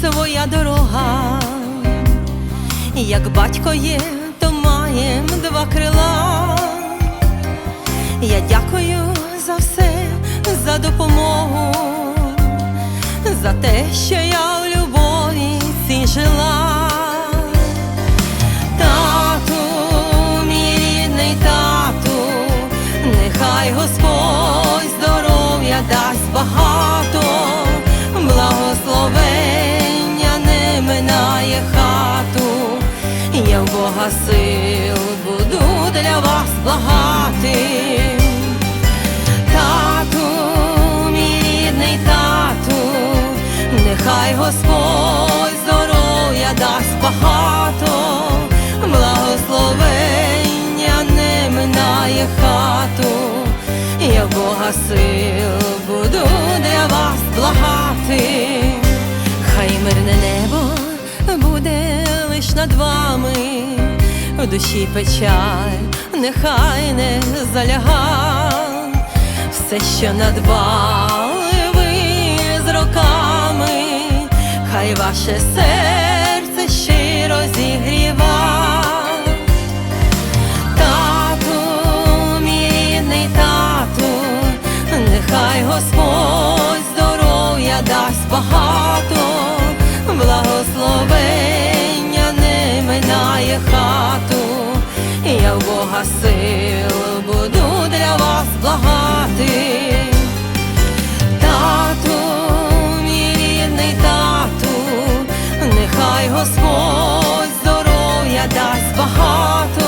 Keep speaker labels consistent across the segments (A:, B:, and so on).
A: своя дорога, як батько є, то маєм два крила. Я дякую за все, за допомогу, за те, що я в любові ці жила. Я в Бога сил буду для вас благати. Тату, мій рідний тату, нехай Господь здоров'я дасть багато, благословення не минає хату, я в Бога сил буду для вас благати, хай мирне небо буде лиш над вами, душі печаль, нехай не заляга, все, що надбали ви з роками, хай ваше серце щиро зігріва. Тату, мій тату, нехай Господь здоров'я дасть багато, Бога сил буду для вас благати. Тату, мій рідний тату, нехай Господь здоров'я дасть багато,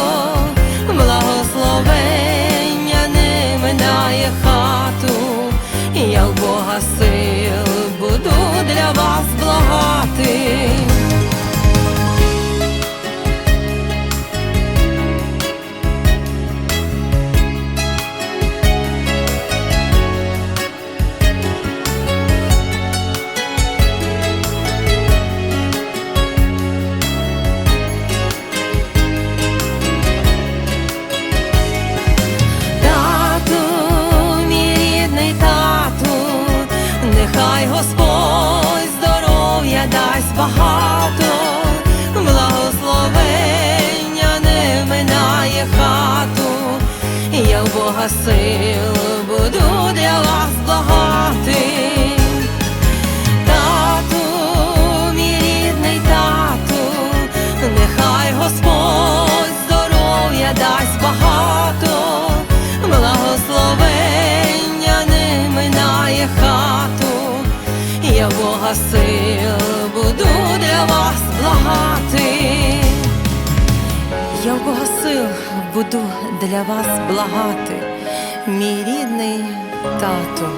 A: благословення не минає хату, я в Бога сил буду для вас благати. Нехай Господь здоров'я дасть багато, благословення не минає хату, я в Бога сил Бога сил буду для вас благати. Я в Бога сил буду для вас благати, мій рідний тату.